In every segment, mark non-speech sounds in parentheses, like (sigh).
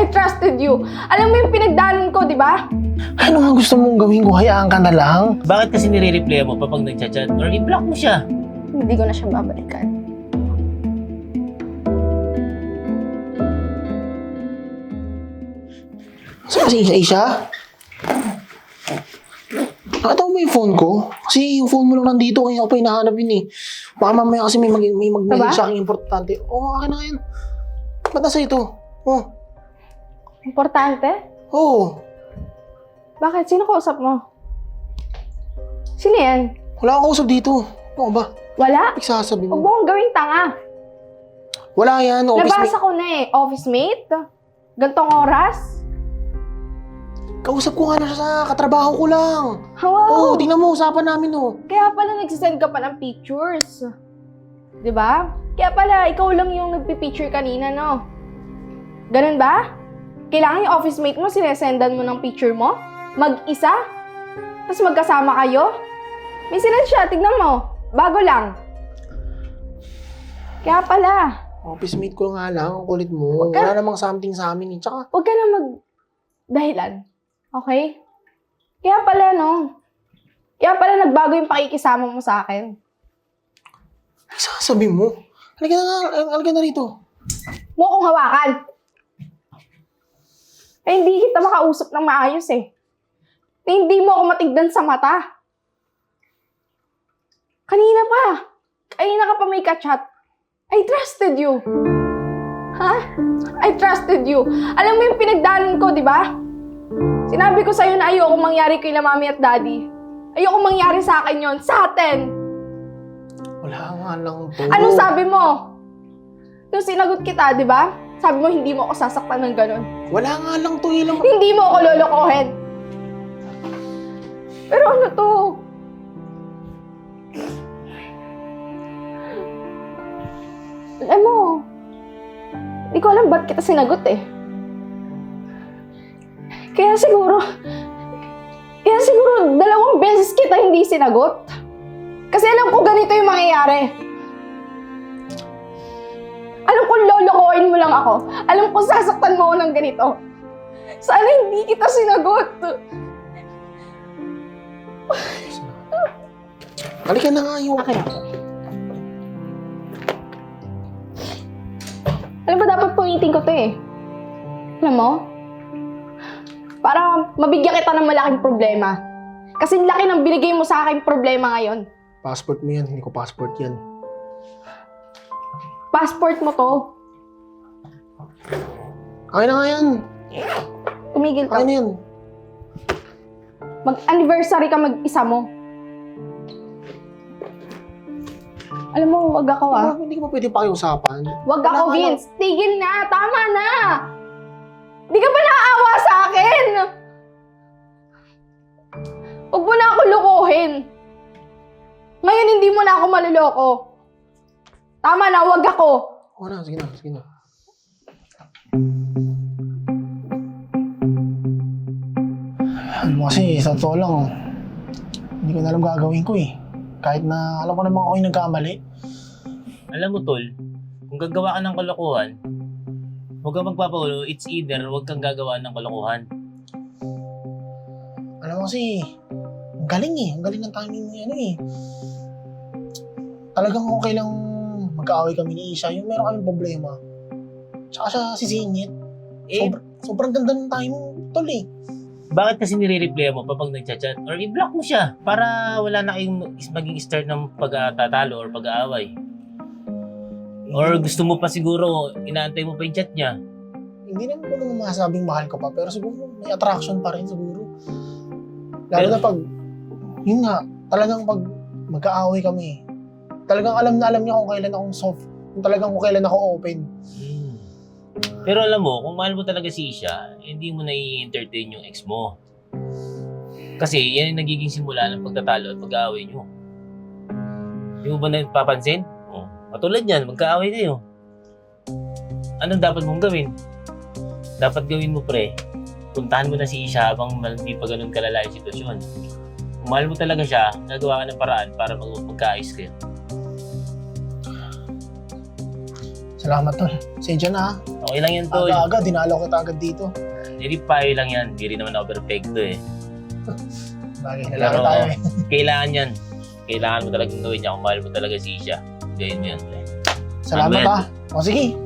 I trusted you. Alam mo yung pinagdaanan ko, di ba? Ano nga gusto mong gawin ko? Hayaan ka na lang. Bakit kasi nire-replay mo pa pag nagchat-chat? Or i-block mo siya? Hindi ko na siya babalikan. Saan kasi Isha? Isha? Nakatawa mo yung phone ko? Kasi yung phone mo lang nandito, kaya ako pa hinahanap yun eh. Baka mamaya kasi may, mag may mag-message Diba? sa akin importante. Oo, akin na nga yan. Ba't nasa ito? Oh, Importante? oo. Bakit? Sino kausap mo? Sino yan? Wala akong kausap dito. Ano ba? Wala? Iksasabi Huwag mo. mo akong gawing tanga. Wala yan. Office Nabasa mate. ko na eh. Office mate? Gantong oras? Kausap ko nga na siya sa katrabaho ko lang. Wow! Oo, tingnan mo, usapan namin oh. Kaya pala nagsisend ka pa ng pictures. 'Di ba? Kaya pala, ikaw lang yung nagpipicture kanina, no? Ganun ba? Kailangan yung office mate mo, sinesendan mo ng picture mo? Mag-isa? Tapos magkasama kayo? May sinend siya, tignan mo. Bago lang. Kaya pala, Office mate ko nga lang, ang kulit mo. Huwag ka- Wala namang something sa amin eh. Tsaka, huwag ka na mag... dahilan. Okay? Kaya pala, no? Kaya pala nagbago yung pakikisama mo sa akin. sasabi mo. Halika na nga, halika na rito. mo kong hawakan. Eh, hindi kita makausap ng maayos eh. Eh, hindi mo ako matigdan sa mata. Kanina pa. Kanina ka pa may kachat. I trusted you. Ha? I trusted you. Alam mo yung pinagdaanan ko, di ba? Sinabi ko sa'yo na ayoko mangyari kay na mami at daddy. Ayoko mangyari sa akin yon sa atin. Wala nga lang to. Anong sabi mo? Nung sinagot kita, di ba? Sabi mo hindi mo ako sasaktan ng ganun. Wala nga lang to. Ilang... Hindi mo ako lolokohin. Pero ano to? Alam mo, hindi ko alam ba't kita sinagot eh. Kaya siguro, kaya siguro dalawang beses kita hindi sinagot. Kasi alam ko ganito yung mangyayari. Lang ako. Alam ko sasaktan mo ako ng ganito. Sana hindi kita sinagot. Halika na nga yung... Akin ako. Alam mo, dapat punitin ko to eh. Alam mo? Para mabigyan kita ng malaking problema. Kasi laki ng binigay mo sa akin problema ngayon. Passport mo yan. Hindi ko passport yan. Passport mo to. Akin na nga yan. Tumigil ka. Akin na yan. Mag-anniversary ka mag-isa mo. Alam mo, wag ako ah. Hindi ko pa pwede pakiusapan. Wag Wala ako, nga Vince. Tigil na. Tama na. Di ka ba naaawa sa akin? Huwag mo na ako lukuhin. Ngayon, hindi mo na ako maluloko. Tama na, wag ako. Oo na, sige na, sige na. Ano mo kasi, sa totoo lang, hindi ko na alam gagawin ko eh. Kahit na alam ko naman ako yung nagkamali. Alam mo, Tol, kung gagawa ka ng kalokohan, huwag kang magpapaulo. It's either huwag kang gagawa ng kalokohan. Alam mo kasi, ang galing eh. Ang galing ng timing mo ano eh. Talagang okay lang magkaaway kami ni Isha. Yung meron kaming problema. Tsaka siya si Zinit. Eh, Sobr- sobrang ganda ng timing, tol eh. bakit kasi nire-replay mo pa pag nagchat-chat? Or i-block mo siya para wala na kayong is- maging start ng pagtatalo or pag-aaway. Or gusto mo pa siguro, inaantay mo pa yung chat niya. Hindi naman ko naman masasabing mahal ko pa, pero siguro may attraction pa rin siguro. Lalo Pero- na pag, yun nga, talagang pag magkaaway kami, talagang alam na alam niya kung kailan akong soft, kung talagang kung kailan ako open. Pero alam mo, kung mahal mo talaga si Isha, hindi mo na i-entertain yung ex mo. Kasi yan yung nagiging simula ng pagtatalo at pag-aaway nyo. Di mo ba napapansin? Oh, katulad yan, magkaaway kayo. Anong dapat mong gawin? Dapat gawin mo pre, puntahan mo na si Isha habang hindi pa ganun kalala yung sitwasyon. Kung mahal mo talaga siya, gagawa ka ng paraan para mag- magkaayos kayo. Salamat tol. Sensya na ha. Okay lang yan, tol. Aga-aga, dinalaw kita agad dito. Hindi payo lang yan. Hindi rin naman ako perfecto eh. (laughs) Bagay na Pero, tayo eh. (laughs) Kailangan yan. Kailangan mo talagang gawin niya kung mahal mo talaga si Isha. Gawin mo yan, pre. Salamat Ano ba ha. O sige.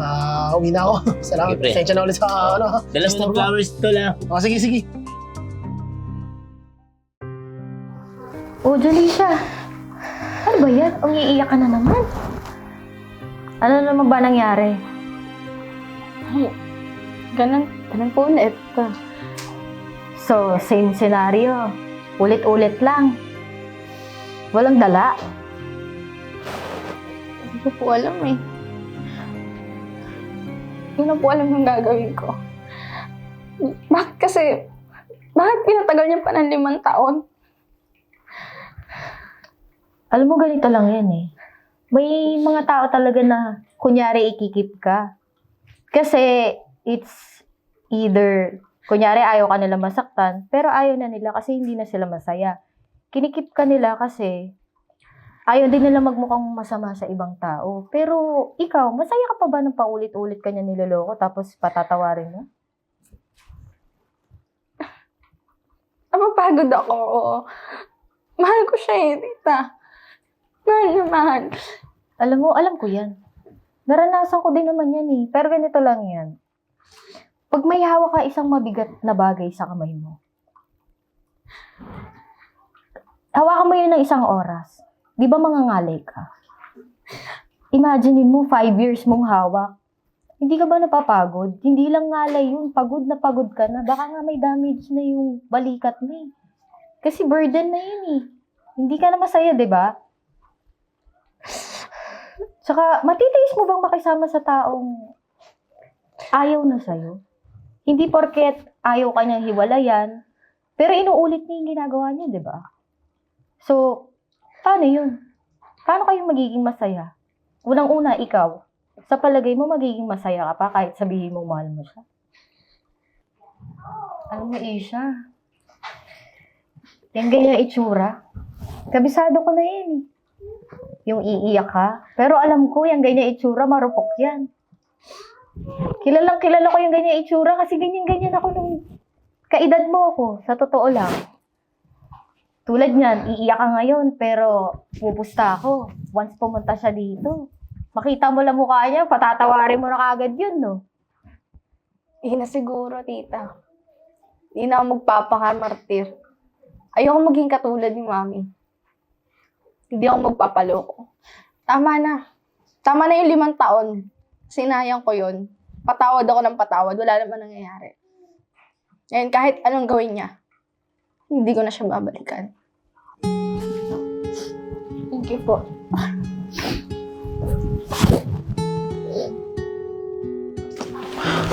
Ah, uwi na ako. (laughs) Salamat. Sige, pre. Sensya na ulit sa ano ha. Dala mo ng mo. flowers, tol ah. O sige, sige. Oh, Jalisha. Ano ba yan? Umiiyak ka na naman. Ano naman ba nangyari? Ganun, ganun po ulit. So, same scenario. Ulit-ulit lang. Walang dala. Hindi ko po alam eh. Hindi na po alam yung gagawin ko. Bakit kasi, bakit pinatagal niya pa ng limang taon? Alam mo, ganito lang yan eh. May mga tao talaga na kunyari ikikip ka. Kasi it's either, kunyari ayaw ka nila masaktan, pero ayaw na nila kasi hindi na sila masaya. Kinikip ka nila kasi ayaw din nila magmukhang masama sa ibang tao. Pero ikaw, masaya ka pa ba nang paulit-ulit kanya niloloko tapos patatawarin mo? Napapagod ako. Mahal ko siya eh, tita. Mahal na. Alam mo, alam ko yan. Naranasan ko din naman yan eh. Pero ganito lang yan. Pag may hawak ka isang mabigat na bagay sa kamay mo, hawakan mo yun ng isang oras. Di ba mangangalay ka? Imaginein mo, five years mong hawak. Hindi ka ba napapagod? Hindi lang ngalay yun. Pagod na pagod ka na. Baka nga may damage na yung balikat mo eh. Kasi burden na yun eh. Hindi ka na masaya, di ba? Tsaka, matitiis mo bang makisama sa taong ayaw na sa'yo? Hindi porket ayaw ka niyang hiwalayan, pero inuulit niya yung ginagawa niya, di ba? So, paano yun? Paano kayo magiging masaya? Unang-una, ikaw. Sa palagay mo, magiging masaya ka pa kahit sabihin mo mahal mo siya. Alam mo, Isha, yung ganyan itsura, kabisado ko na yan eh yung iiyak ka. Pero alam ko, yung ganyan itsura, marupok yan. Kilalang kilala ko yung ganyan itsura kasi ganyan-ganyan ako nung kaedad mo ako, sa totoo lang. Tulad niyan, iiyak ka ngayon, pero pupusta ako. Once pumunta siya dito, makita mo lang mukha niya, patatawarin mo na kagad yun, no? Hindi na siguro, tita. Hindi na ako magpapakamartir. Ayoko maging katulad ni mami. Hindi ako magpapaloko. Tama na. Tama na yung limang taon. Sinayang ko yun. Patawad ako ng patawad. Wala naman nangyayari. Ngayon, kahit anong gawin niya, hindi ko na siya babalikan. Thank you po.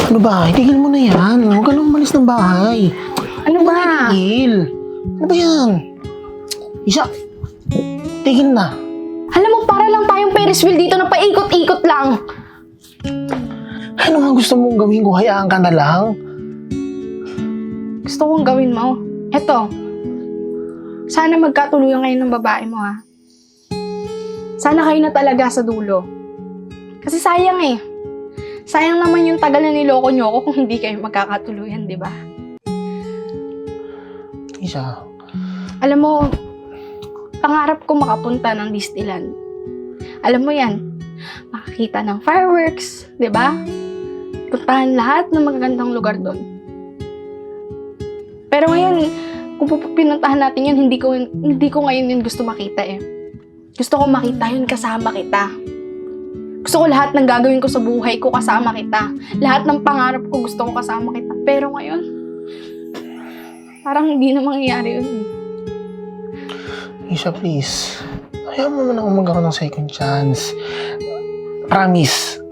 Ano ba? Itigil mo na yan. Huwag ka nang umalis ng bahay. Ano ba? Tigil. Ano ba yan? Isa. Tigil na. Alam mo, para lang tayong Ferris wheel dito na paikot-ikot lang. Ano nga gusto mong gawin ko? Hayaan ka na lang. gusto kong gawin mo. Eto, sana magkatuluyan kayo ng babae mo, ha? Sana kayo na talaga sa dulo. Kasi sayang eh. Sayang naman yung tagal na niloko nyo ako kung hindi kayo magkakatuluyan, di ba? Isa. Alam mo, pangarap ko makapunta ng Disneyland. Alam mo yan, makakita ng fireworks, di ba? Puntahan lahat ng magagandang lugar doon. Pero ngayon, kung pinuntahan natin yun, hindi ko, hindi ko ngayon yun gusto makita eh. Gusto ko makita yun kasama kita. Gusto ko lahat ng gagawin ko sa buhay ko kasama kita. Lahat ng pangarap ko gusto ko kasama kita. Pero ngayon, parang hindi na mangyayari yun. Isha, please. Hayaan mo naman ako ng second chance. Promise.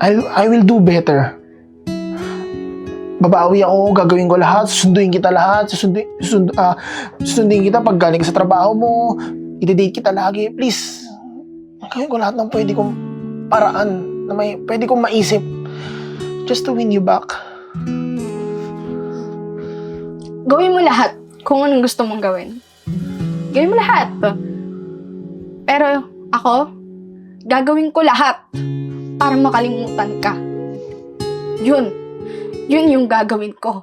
I, I will do better. Babawi ako, gagawin ko lahat, susunduin kita lahat, susundin, susund, ah, susundin kita pag galing sa trabaho mo, i-date kita lagi. Please, gawin ko lahat ng pwede kong paraan na may pwede kong maisip just to win you back. Gawin mo lahat kung anong gusto mong gawin. Gawin mo lahat. Pero ako, gagawin ko lahat para makalimutan ka. Yun. Yun yung gagawin ko.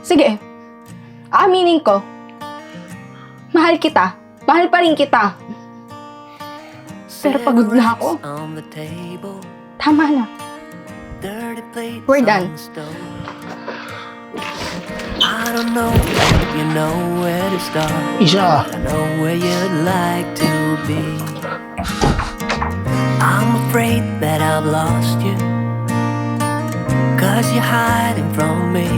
Sige. Aminin ko. Mahal kita. Mahal pa rin kita. Pero pagod na ako. Tama na. We're done. I don't know, you know where to start. I know where you'd like to be. I'm afraid that I've lost you. Cause you're hiding from me.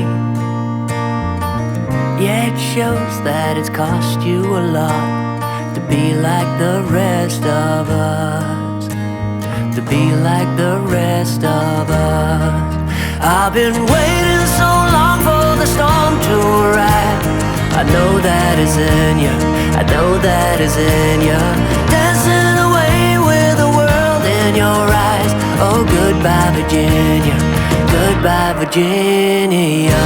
Yeah, it shows that it's cost you a lot to be like the rest of us. To be like the rest of us. I've been waiting so long for the storm to arrive. I know that is in you. I know that is in you. Dancing away with the world in your eyes. Oh, goodbye, Virginia. Goodbye, Virginia.